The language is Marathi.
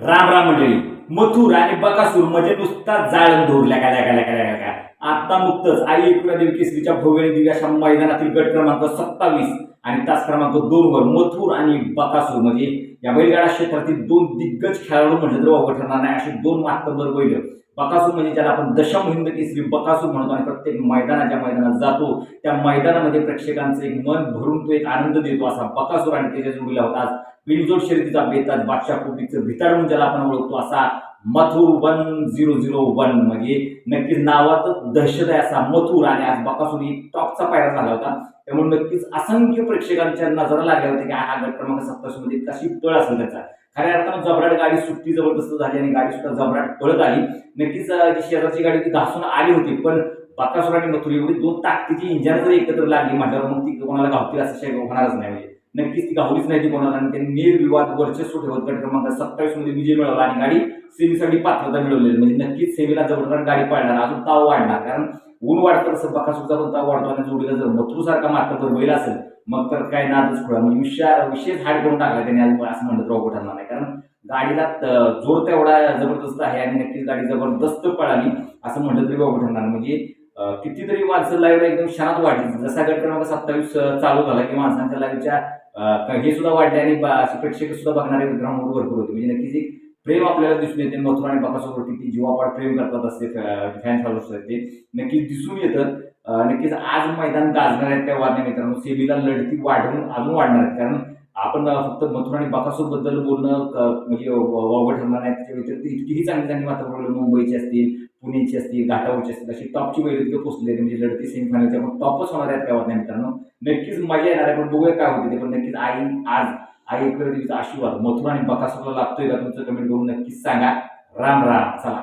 राम राम मंडळी. मथुर आणि बकासूर म्हणजे नुसता जाळण धोरल्या काय काय काय काय काय आता नुकतंच आई एकविरा देवी केसरीच्या भव्य आणि मैदानातील गट क्रमांक सत्तावीस आणि तास क्रमांक दोन वर मथुर आणि बकासूर म्हणजे या बैलगाडा क्षेत्रातील दोन दिग्गज खेळाडू म्हणजे तर ठरणार नाही. असे दोन मातबर बैल. बकासूर म्हणजे ज्याला आपण दशम हिंद केसरी बकासूर म्हणतो आणि प्रत्येक मैदानाच्या मैदानात जातो त्या मैदानामध्ये प्रेक्षकांचं एक मन भरून तो एक आनंद देतो असा बकासूर आणि त्याच्या जोडीला होता. आज शर्यतीचा बेताज बादशाह कुटीचं भिताड म्हणून ज्याला आपण ओळखतो असा Mathur one zero zero one. म्हणजे नक्कीच नावातच दहशत आहे असा मथुर आणि आज बकासूर ही टॉपचा पायरा झाला होता. त्यामुळे नक्कीच असंख्य प्रेक्षकांच्या नजरा लागल्या होत्या की हा गट क्रमांक सत्तावीसमध्ये कशी पळ असेल त्याचा खऱ्या अर्थानं जबराट गाडी सुट्टी जबरदस्त झाली आणि गाडी सुद्धा जबराट पळत आली. नक्कीच जी शेजारची गाडी ती घासून आली होती पण बाकासुर आणि मथुर एवढी दोन ताकदीची इंजिन जर एकत्र लागली म्हटल्यावर मग ती कोणाला गावतील असं शक्य होणारच नाही. म्हणजे नक्कीच ती गावलीच नाही ती कोणाला. आणि त्यांनी निर्विवाद वर्चस्व ठेवत गट क्रमांक सत्तावीसमध्ये विजय मिळवला आणि गाडी सेमीसाठी पात्रता मिळवलेली. म्हणजे नक्कीच सेमीला जबरदस्त गाडी पाळणार. अजून ताव वाढणार. कारण ऊन वाढतं तसं बकासूरचा पण ताव वाढतो आणि जोडीला जर मथुरसारखा मात्र जर बैल असेल मग तर काय नादच खुळा. म्हणजे विषय विशेष हाड करून टाकला त्यांनी आज असं म्हणत राहू ठरणार नाही. कारण गाडीला जोर तेवढा जबरदस्त आहे आणि नक्कीच गाडी जबरदस्त पळाली असं म्हटलं तरी बाबा ठरणार म्हणजे कितीतरी माणसं लाईव्ह एकदम क्षणात वाढली. जसा गट क्रमांक सत्तावीस चालू झाला की माणसांच्या लाईव्हच्या हे सुद्धा वाढले आणि बा- असे प्रेक्षक सुद्धा बघणारे ग्राउंडवर भरपूर होते. म्हणजे नक्कीच एक प्रेम आपल्याला दिसून येते. मथुरा आणि बकासोबत किती जीवापाड प्रेम करतात असते फॅन फॉलोअर्स ते. नक्कीच दिसून येतं. नक्कीच आज मैदान गाजणार आहेत त्या वादने मित्रांनो. सेमीला लढती वाढून अजून वाढणार आहेत. कारण आपण फक्त मथुरा आणि बकासूरबद्दल बोलणं म्हणजे वावगं ठरणार नाही. त्याच्या व्यतिरिक्त इतकीही चांगली चांगली वातावरण मुंबईची असतील पुण्याची असतील घाटावरची असतील अशी टॉपची बैल पोचलेली म्हणजे लढती सेमीफायनलच्या पण टॉपच होणार आहेत त्यावर नाही मित्रांनो. नक्कीच मजा येणार आहे पण बघूया काय होते ते. पण नक्कीच आई आज आई एक आशीर्वाद. मथुरा आणि बकासूरला लागतोय का तुमचं कमेंट करून नक्कीच सांगा. राम राम. चला.